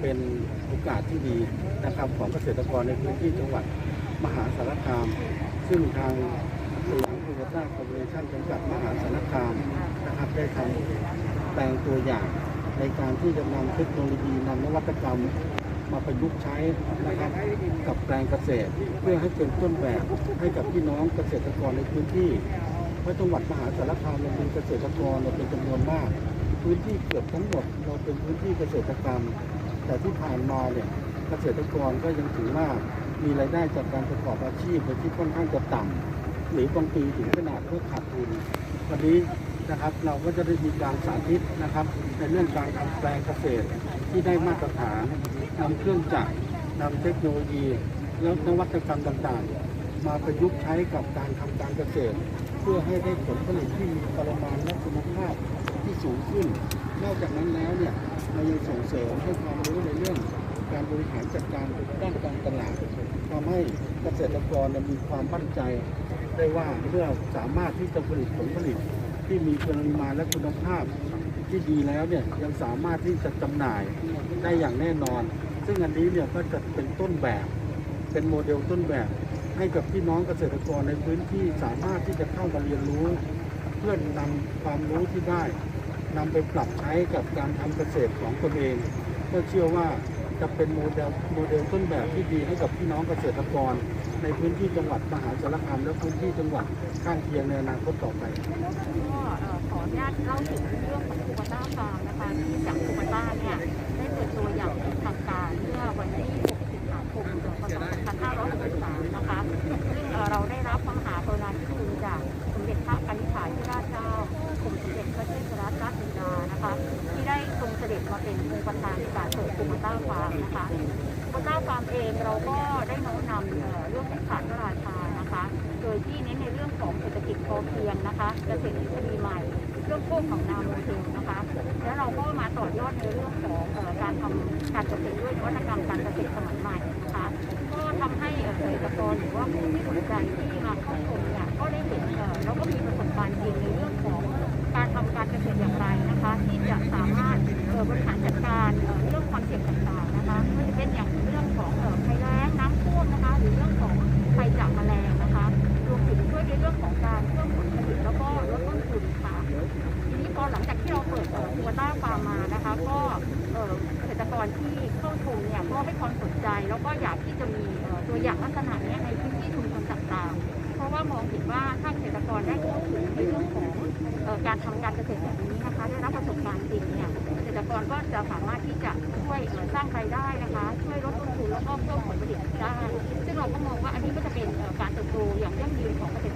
เป็นโอกาสที่ดีนะครับของเกษตรกรในพื้นที่จังหวัดมหาสารคาม ซึ่งทางสยามภูมิภาคคอร์ปอเรชั่นจำกัดมหาสารคามนะครับได้ทำแปลงตัวอย่างในการที่จะนำเทคโนโลยีนำนวัตกรรมมาประยุกต์ใช้นะครับกับแปลงเกษตร เพื่อให้เป็นต้นแบบให้กับพี่น้องเกษตรกรในพื้นที่เพราะจังหวัดมหาสารคามเรามีเกษตรกรเราเป็นจำนวนมาก พื้นที่เกือบทั้งหมดเราเป็นพื้นที่เกษตรกรรม แต่ที่ผ่านมาเนี่ยเกษตรกรก็ยังถือว่ามีรายได้จากการประกอบอาชีพที่ค่อนข้างจะต่ำหรือบางปีถึงขนาดเพื่อขาดทุนวันนี้นะครับเราก็จะได้มีการสาธิตนะครับในเรื่องการทำแปลงเกษตรที่ได้มาตรฐานนำเครื่องจักรนำเทคโนโลยี แล้วนวัตกรรมต่างๆ มาประยุกต์ใช้กับการทำการเกษตร พื่อให้ได้ผลผลิตที่มีปริมาณและคุณภาพที่สูงขึ้น นอกจากนั้นแล้วเนี่ยเรายังส่งเสริมให้ความรู้ในเรื่อง การบริหารจัดการด้านการตลาดทำให้เกษตรกรมีความมั่นใจ ได้ว่าเมื่อสามารถที่จะผลิตผลผลิตที่มีปริมาณและคุณภาพที่ดีแล้วเนี่ยยังสามารถที่จะจำหน่ายได้อย่างแน่นอน ซึ่งอันนี้เนี่ยก็จะเป็นต้นแบบ เป็นโมเดลต้นแบบ ให้กับพี่น้องเกษตรกรในพื้นที่สามารถที่จะเข้ามาเรียนรู้ เพื่อนำความรู้ที่ได้นำไปปรับใช้กับการทำเกษตรของตนเอง ก็เชื่อว่าจะเป็นโมเดลโมเดลต้นแบบที่ดีให้กับพี่น้องเกษตรกร ในพื้นที่จังหวัดมหาสารคามและพื้นที่จังหวัดข้างเคียงในอนาคตต่อไปก็ขออนุญาตเล่าถึงเรื่องของคูบาต้าฟาร์มนะคะที่จากคูบาต้าเนี่ยได้เปิดตัวอย่าง มาเป็นองค์ประธานในการเปิดคูบาต้าฟาร์มนะคะโคต้าฟาร์มเองเราก็ได้น้อมนำเรื่องของศาสตร์ราชานะคะ โดยที่เน้นในเรื่องของเศรษฐกิจพอเพียงนะคะเกษตรทฤษฎีใหม่ เรื่องโคกของนาโมเดลนะคะ แล้วเราก็มาต่อยอดในเรื่องของการทำการเกษตรด้วยนวัตกรรมการเกษตรสมัยใหม่นะคะ ก็ทำให้เกษตรกรหรือว่าผู้ที่สนใจที่มาเข้าชมเนี่ยก็ได้เห็นแล้วก็มีประสบการณ์จริงในเอง เอ่อตัวามมานะคะ ก็เกษตรกรที่เข้าชมเนี่ยก็ให้ความสนใจ แล้วก็อยากที่จะมีตัวอย่างลักษณะนี้ในพื้นที่ชุมชนต่างๆ เพราะว่ามองเห็นว่าถ้าเกษตรกรได้เข้าถึงในเรื่องของการทำการเกษตรแบบนี้นะคะ ได้รับประสบการณ์จริงเนี่ยเกษตรกรก็จะสามารถที่จะช่วยสร้างรายได้นะคะ ช่วยลดต้นทุนแล้วก็เพิ่มผลผลิตได้ ซึ่งเราก็มองว่าอันนี้ก็จะเป็นการเติบโตอย่างยั่งยืนของเกษตร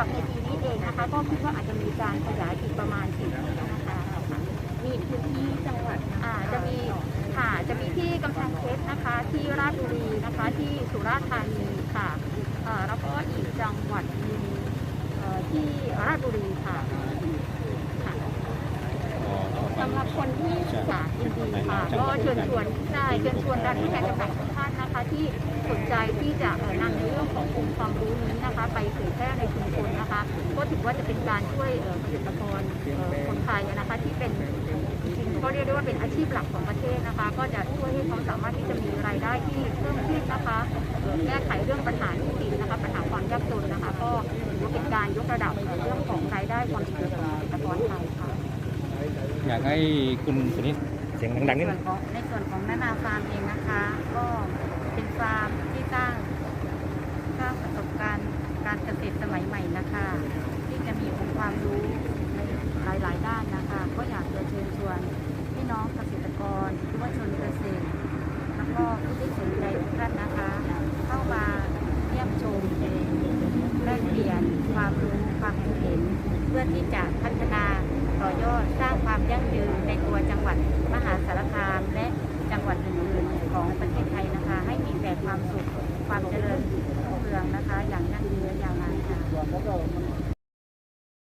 รับในปีนี้เองนะคะ ก็คิดว่าอาจจะมีการขยายอีกประมาณสี่ที่นะคะมีพื้นที่จังหวัดอ่าจะมีค่ะจะมีที่กำแพงเพชรนะคะ ที่ราชบุรีนะคะ ที่สุราษฎร์ธานีค่ะแล้วก็อีกจังหวัดหนึงที่ราชบุรีค่ะสำหรับคนที่ค่ะยินดีค่ะก็เชิญชวนใช่เชิญชวนด้านผู้แทนจำหน่ายทุกท่านนะคะ ที่สนใจที่จะเอ่อนำในเรื่องขององค์ความรู้นี้นะคะ ไปเผยแพร่ในชุม ก็ถือว่าจะเป็นการช่วยเอ่อเกษตรกรเอ่อคนไทยนะคะที่เป็นจริงๆก็เรียกได้ว่าเป็นอาชีพหลักของประเทศนะคะ ก็จะช่วยให้เขาสามารถที่จะมีรายได้ที่เพิ่มขึ้นนะคะเอ่อแก้ไขเรื่องปัญหาหนี้สินนะคะปัญหาความยากจนนะคะ ก็ถือว่าเป็นการยกระดับเอ่อเรื่องของรายได้ความเจริญของเกษตรกรไทยค่ะอยากให้คุณสนิทเสียงดังๆนิดส่นึวนงของในส่วนของนานาฟาร์มเองนะคะ ก็เป็นฟาร์ม เพื่อที่จะพัฒนาต่อยอดสร้างความยั่งยืนในตัวจังหวัดมหาสารคามและจังหวัดอื่นๆของประเทศไทยนะคะ ให้มีแต่ความสุขความเจริญรุ่งเรืองนะคะ อย่างยั่งยืนยาวนานค่ะ